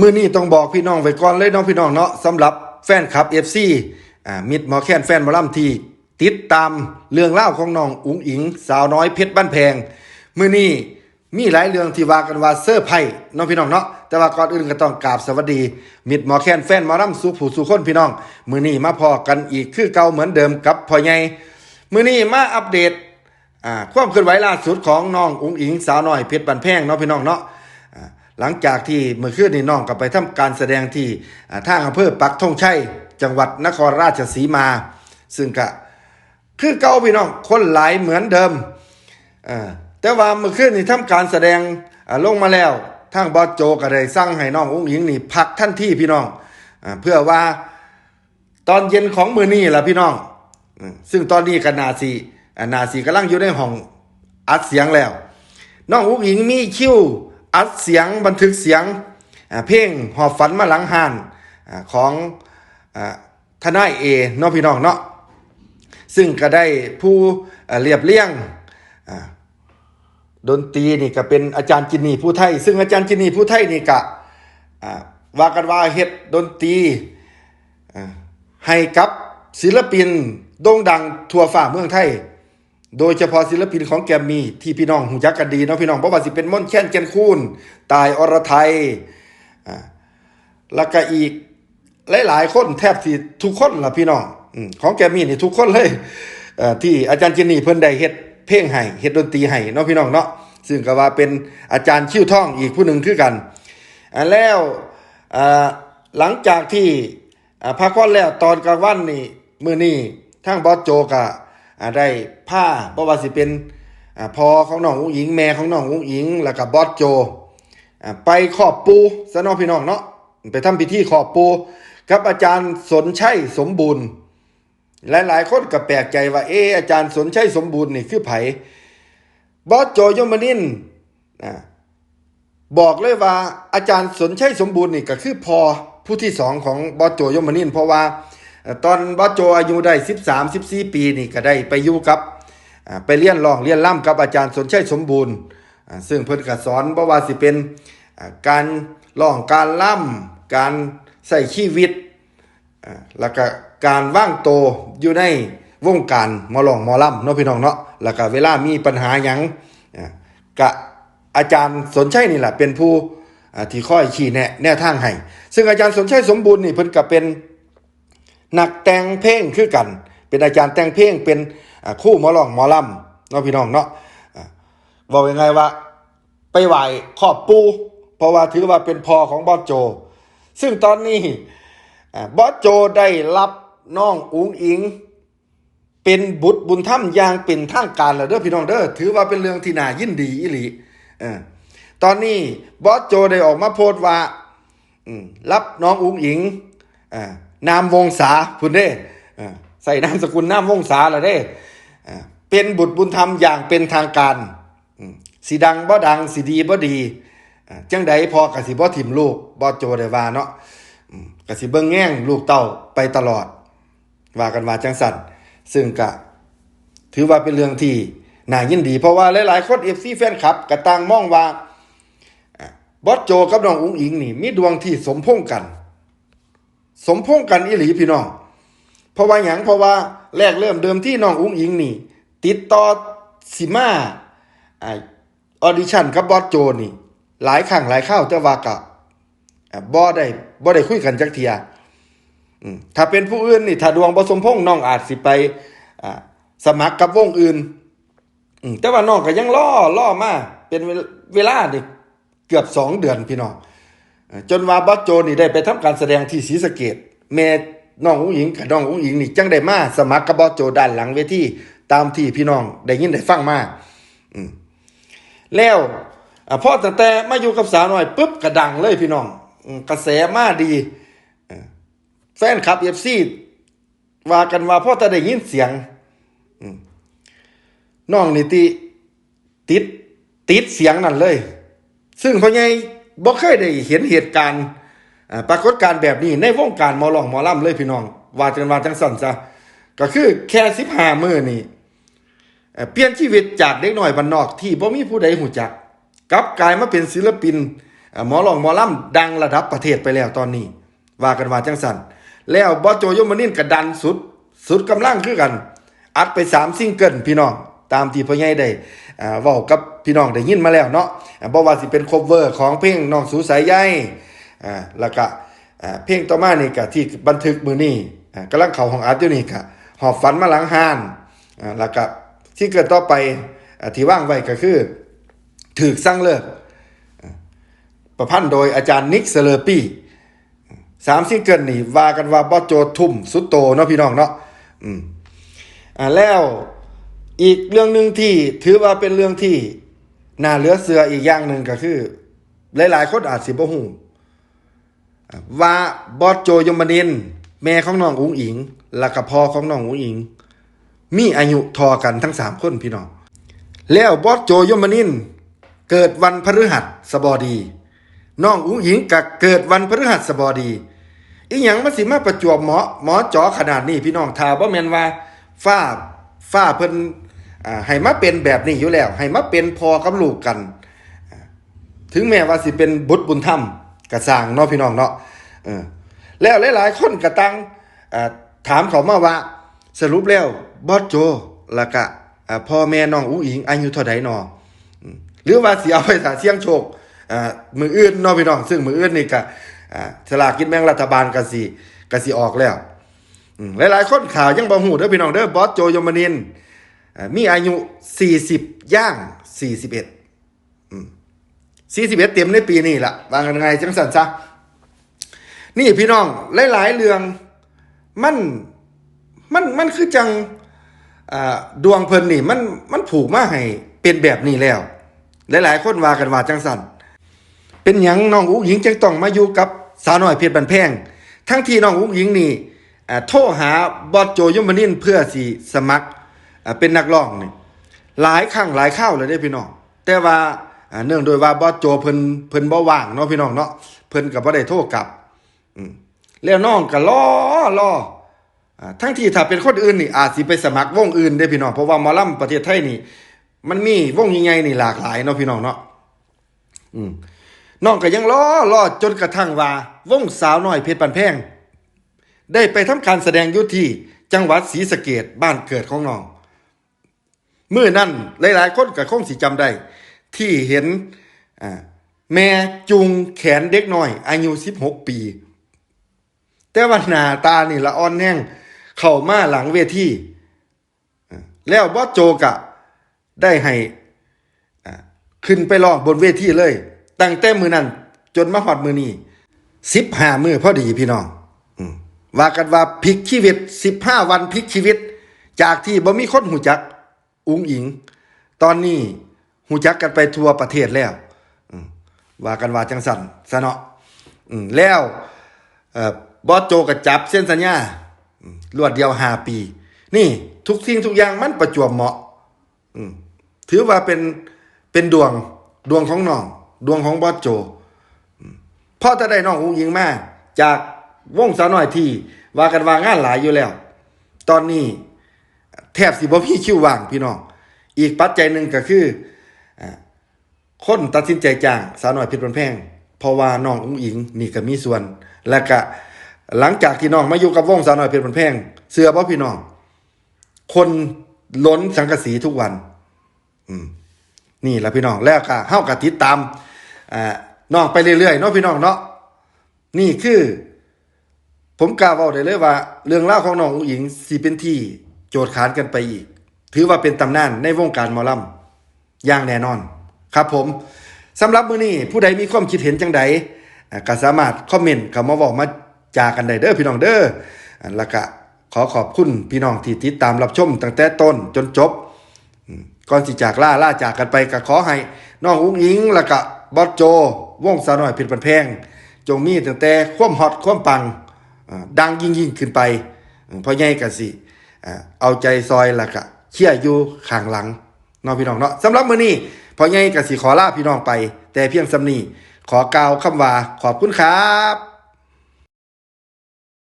มื้อนี้ต้องบอกพี่น้องไว้ก่อนเลยเนาะพี่น้องเนาะสำหรับแฟนคลับ FC อ่ามิดหมอแคนแฟนหมอลำที่ติดตามเรื่องเล่าของน้องอุ๋งอิง สาวน้อยเพชรบ้านแพงมื้อนี้มีหลายเรื่องที่ว่ากันว่าเซอร์ไพรส์เนาะพี่น้องเนาะแต่ว่าก่อนอื่นก็ต้องกราบสวัสดี มิดหมอแคนแฟนหมอลำสู่ผู้สู่คนพี่น้อง มื้อนี้มาพอกันอีกคือเก่าเหมือนเดิมกับพ่อใหญ่มื้อนี้มาอัปเดตอ่าความเคลื่อนไหวล่าสุดของน้องอุ๋งอิงสาวน้อยเพชรบันแพงเนาะพี่น้องเนาะ หลังจากที่เมื่อคืนนี้น้องก็ไปทำการแสดงที่อ่าทางอำเภอปักธงชัย จังหวัดนครราชสีมา ซึ่งก็คือเก่าพี่น้องคนหลายเหมือนเดิมแต่ว่าเมื่อคืนนี้ทำการแสดงอ่าลงมาแล้วทางบอสโจก็ได้สั่งให้น้องอุ๋งอิงนี่พักทันที่พี่น้องอเพื่อว่าตอนเย็นของมือนี่แหละพี่น้อง ซึ่งตอนนี้ก็นาซีนาซีกำลังอยู่ในห้องอัดเสียงแล้ว น้องอุ้งอิงมีคิว อัดเสียงบันทึกเสียงเพลงหอบฝันมาหลังหานอของอทนายเอเนาะพี่น้องเนาะซึ่งก็ได้ผู้เรียบเรียงดนตรีนี่ก็เป็นอาจารย์จินนีผู้ไทย ซึ่งอาจารย์จินนีผู้ไทยนี่ก็ว่ากันว่าเฮ็ดดนตรีให้กับศิลปินโด่งดังทั่วฟ้าเมืองไทย โดยเฉพาะศิลปินของแกมมี่ที่พี่น้องหูจักกันดีเนาะพี่น้องเพราะว่าสิเป็นม่อนแค้นเจนคูนตายอรไทยอ่าแล้วก็อีกหลายๆคนแทบที่ทุกคนล่ะพี่น้องของแกมมี่นี่ทุกคนเลยที่อาจารย์เจนนี่เพิ่นได้เฮ็ดเพลงให้เฮ็ดดนตรีให้เนาะพี่น้องเนาะซึ่งก็ว่าเป็นอาจารย์คิ้วท่องอีกผู้หนึ่งคือกันอ่าแล้วอ่าหลังจากที่พักผ่อนแล้วตอนกลางวันนี่มื้อนี้ทางบอสโจก็อ่า ได้ผ้าบ่ว่าสิเป็นอ่าพอของน้องอุ้งอิงแม่ของน้องอุ้งอิง แล้วก็บอสโจไปขอบปูซะเนาะพี่น้องเนาะไปทำพิธีขอบปูกับอาจารย์สนชัยสมบูรณ์หลายๆคนก็แปลกใจว่าเอออาจารย์สนชัยสมบูรณ์นี่คือไผบอสโจยมนินบอกเลยว่าอาจารย์สนชัยสมบูรณ์นี่ก็คือพอผู้ที่สองของบอสโจยมนินเพราะว่า ตอนบอโจอายุได้13 14 ปีนี่ก็ได้ไปอยู่กับไปเรียนร้องเรียนล่ำกับอาจารย์สนชัยสมบูรณ์ ซึ่งเพิ่นก็สอนบ่ว่าสิเป็นการร้องการล่ำการใส่ชีวิตแล้วก็การว่างโตอยู่ในวงการหมอลองหมอล่ำเนาะพี่น้องเนาะแล้วก็เวลามีปัญหาหยังอ่ากะอาจารย์สนชัยนี่แหละเป็นผู้ที่ค่อยชี้แนะแนวทางให้ซึ่งอาจารย์สนชัยสมบูรณ์นี่เพิ่นก็เป็น นักแต่งเพลงคือกัน เป็นอาจารย์แต่งเพลงเป็นคู่หมอร้องหมอลำเนาะพี่น้องเนาะอ่าบอกยังไงว่าไปไหว้ขอบปูเพราะว่าถือว่าเป็นพ่อของบอสโจ ซึ่งตอนนี้บอสโจได้รับน้องอุ๋งอิง เป็นบุตรบุญธรรมอย่างเป็นทางการแล้วเด้อพี่น้องเด้อถือว่าเป็นเรื่องที่น่ายินดีอีหลีอตอนนี้บอสโจได้ออกมาโพสต์ว่ารับน้องอุ๋งอิงอ นามวงศาพุ่นเด้ใส่นามสกุลนามวงศาแล้วเด้เป็นบุตรบุญธรรมอย่างเป็นทางการสีดังบ่ดังสีดีบ่ดีจังใดพอกสิบ่ถิ่มลูกบอสโจได้ว่าเนาะอืมกสิเบิ่งแง่งลูกเต้าไปตลอด ว่ากันว่าจังสันซึ่งกะ ถือว่าเป็นเรื่องที่น่ายินดี เพราะว่าหลายๆคนเอฟซีแฟนคลับก็ต่างมองว่าบอสโจกับน้องอุ๋งอิงนี่มีดวงที่สมพงกัน สมพงษ์กันอีหลีพี่น้อง เพราะว่าหยังเพราะว่าแรกเริ่มเดิมที่น้องอุ๋งอิงนี่ ติดต่อสิมาออดิชั่นกับบอสโจนี่ หลายครั้งหลายข้าวแต่ว่ากับบ่ได้บ่ได้คุยกันจักเทียถ้าเป็นผู้อื่นนี่ถ้าดวงบ่สมพงษ์น้องอาจสิไปสมัครกับวงอื่นแต่ว่าน้องก็ยังล่อล่อมาเป็นเวลเวลานี่เกือบสองเดือนพี่น้อง จนว่าบอสโจนี่ได้ไปทำการแสดงที่ศรีสะเกดแม่น้องอุ้งหญิงกับน้องอุ้งหญิงนี่จังได้มาสมัครกับบอสโจด้านหลังเวทีตามที่พี่น้องได้ยินได้ฟังมาแล้วอ่าพอตั้งแต่มาอยู่กับสาวหน้อยปุ๊บกระดังเลยพี่น้องกระแสมาดีแฟนคลับเอฟซีว่ากันว่าพ่อจะได้ยินเสียงน้องนี่ติติดติดเสียงนั่นเลย ซึ่งพ่อใหญ่ บ่เคยได้เห็นเหตุการณ์ปรากฏการณ์แบบนี้ในวงการหมอลองหมอล่ำเลยพี่น้อง ว่าจังว่าจังสั่นซะก็คือแค่สิบห้ามือนี่เปลี่ยนชีวิตจากเด็กหน้อยบ้านนอกที่บ่มีผู้ใดหูจักกลับกลายมาเป็นศิลปินหมอลองหมอล่ำดังระดับประเทศไปแล้วตอนนี้ ว่ากันว่าจังสันแล้วบอโจยมนินทร์ก็ดันสุด สุดกำลังคือกัน อัดไปสามซิงเกิลพี่น้อง ตามที่พ่อใหญ่ได้อ่าเว้ากับพี่น้องได้ยินมาแล้วเนาะอ่าบ่ว่าสิเป็นคฟเวอร์ของเพลงน้องสูสายใยอ่าแล้วก็เพลงต่อมานี่ก็ที่บันทึกมือนี้อ่ากำลังเข้าห้องอัดอยู่นี่ก็หอบฝันมาหลังหานอ่าแล้วก็ซิงเกิลต่อไปอ่าที่ว่างไว้ก็คือถูกสร้างเลิกอ่าประพันธ์โดยอาจารย์นิกเซเลอร์ปี้สามซิงเกิลนี่ว่ากันว่าบอโจทุ่มสุดโตเนาะพี่น้องเนาะอืมอ่าแล้ว อีกเรื่องหนึ่งที่ถือว่าเป็นเรื่องที่น่าเหลือเสืออีกอย่างหนึ่งก็คือ หลายๆ คนอาจสิบ่ฮู้ว่าบอสโจยมนินแม่ของน้องอุ๋งอิง และก็พ่อของน้องอุ๋งอิง มีอายุทอกันทั้งสามคนพี่น้อง แล้วบอสโจยมนินเกิดวันพฤหัสบดีน้องอุ้งหญิงก็เกิดวันพฤหัสบดี อีหยังมันสิมาประจวบหมาะหมอจอขนาดนี้พี่น้องทาบ่แม่นว่า ฟ้าฟ้าเพิ่น ให้มาเป็นแบบนี้อยู่แล้ว ให้มาเป็นพอกับลูกกัน ถึงแม้ว่าสิเป็นบุตรบุญธรรมก็สร้างเนาะพี่น้องเนาะแล้วหลายๆคนก็ตั้งถามเขามาว่า สรุปแล้วบอสโจล้วก็อ่าพ่อแม่น้องอุ้งอิงอายุเท่าใดนอหรือว่าสิเอาไปสาเสี่ยงโชคอ่ามืออื่นนาะพี่น้อง ซึ่งมืออื่นนี่ก็อ่าสลากกินแบ่งรัฐบาลก็สิก็สิออกแล้วหลายๆคนข่าวยังบ่ฮู้เด้อพี่น้องเด้อบอสโจยมนิน มีอายุ 40 ย่าง 41อืม41 เต็มในปีนี้ละว่ากันไงจังซั่นซะนี่พี่น้อง หลาย ๆ เรื่องมันมันมันคือจังดวงเพิ่นนี่มันมันผูกมาให้เป็นแบบนี้แล้ว หลาย ๆ คนว่ากันว่าจังสันเป็นหยังน้องอุ้งหญิงจึงต้องมาอยู่กับสาวน้อยเพชรบันแพง ทั้งที่น้องอุ้งหญิงนี่โทรหาบอสโจยมนินเพื่อสิสมัคร เป็นนักร้องนี่หลายครั้งหลายข้าวเลยได้พี่น้อง แต่ว่าเนื่องโดยว่าบอสโจเพิ่นเพิ่นบ่ว่างเนาะพี่น้องเนาะเพิ่นก็บ่ได้โทรกลับอืแล้วน้องก็รอรอทั้งที่ถ้าเป็นคนอื่นนี่อาจสิไปสมัครวงอื่นได้พี่น้องเพราะว่าหมอลำประเทศไทยนี่ มันมีวงใหญ่ๆนี่หลากหลายเนาะพี่น้องเนาะอืมน้องก็ยังรอรอจนกระทั่งว่าวงสาวน้อยเพชรปันแพง ได้ไปทำการแสดงอยุที่จังหวัดศรีสะเกดบ้านเกิดของน้อง มื่อนั้นหลายๆคนก็คงสิจำได้ ที่เห็นแม่จุงแขนเด็กน้อย อายุ 16 ปี แต่ว่าหน้าตานี่ละอ่อนแห้งเข้ามาหลังเวทีแล้วบอสโจกะได้ให้ขึ้นไปรองบนเวทีเลย ตั้งแต่มือนั้น จนมาหอดมือนี้สิบห้ามือพอดีพี่น้องว่ากันว่าพลิกชีวิตสิบห้าวันพลิกชีวิต จากที่บ่มีคนหูจัก อุ้งอิง ตอนนี้หูจักกันไปทั่วประเทศแล้วว่ากันว่าจังสันซะเนอแล้วบอสโจกับจับเส้นสัญญาอืมรวดเดียวห้าปี นี่ทุกสิ่งทุกอย่างมันประจวบเหมาะถือว่าเป็นเป็นดวงดวงของน้อง ดวงของบอสโจพ่อจะได้น้องอุ้งยิงมาจากวงสาวน้อยที่ว่ากันว่างานหลายอยู่แล้ว ตอนนี้ แทบสิบ่มีคิวว่างพี่น้อง อีกปัจจัยหนึ่งก็คือคนตัดสินใจจ้างสาวน้อยเพชรบันแพงเพราะว่าน้องอุ้งอิงนี่ก็มีส่วน และก็หลังจากที่น้องมาอยู่กับวงสาวน้อยเพชรบันแพงเสื้อบ่อพี่น้อง คนล้นสังกะสีทุกวัน อืมนี่แหละพี่น้องแล้วก็เฮากับติดตามอ่าน้องไปเรื่อยๆเนาะพี่น้องเนาะนี่คือ ผมกล่าวเอาได้เลยว่า เรื่องเล่าของน้องอุ๋งอิงสิเป็นที่ โจทย์ขานกันไปอีก ถือว่าเป็นตำนานในวงการมอลำอย่างแน่นอน ครับผมสำหรับมือนี้ผู้ใดมีความคิดเห็นจังใดก็สามารถคอมเมนต์เข้ามาบอกมาจากันได้เด้อพี่น้องเด้ออ่าแล้วก็ขอขอบคุณพี่น้องที่ติดตามรับชมตั้งแต่ต้นจนจบ ก่อนสิจากล่าล่าจากกันไปก็ขอให้น้องอุ้งอิง แล้วก็บอสโจวงสาวน้อยผิดปันแพง จงมีตั้งแต่ความฮอตความปังดังยิ่งยิ่งขึ้นไปเพราะใหญ่กันสิ เอาใจซอยแล้วก็เชี่ยอยู่ข้างหลังน้องพี่น้องเนาะสำหรับมื้อนี้พอไงกันสิขอลาพี่น้องไป แต่เพียงสำนีขอกล่าวคำว่าขอบคุณครับ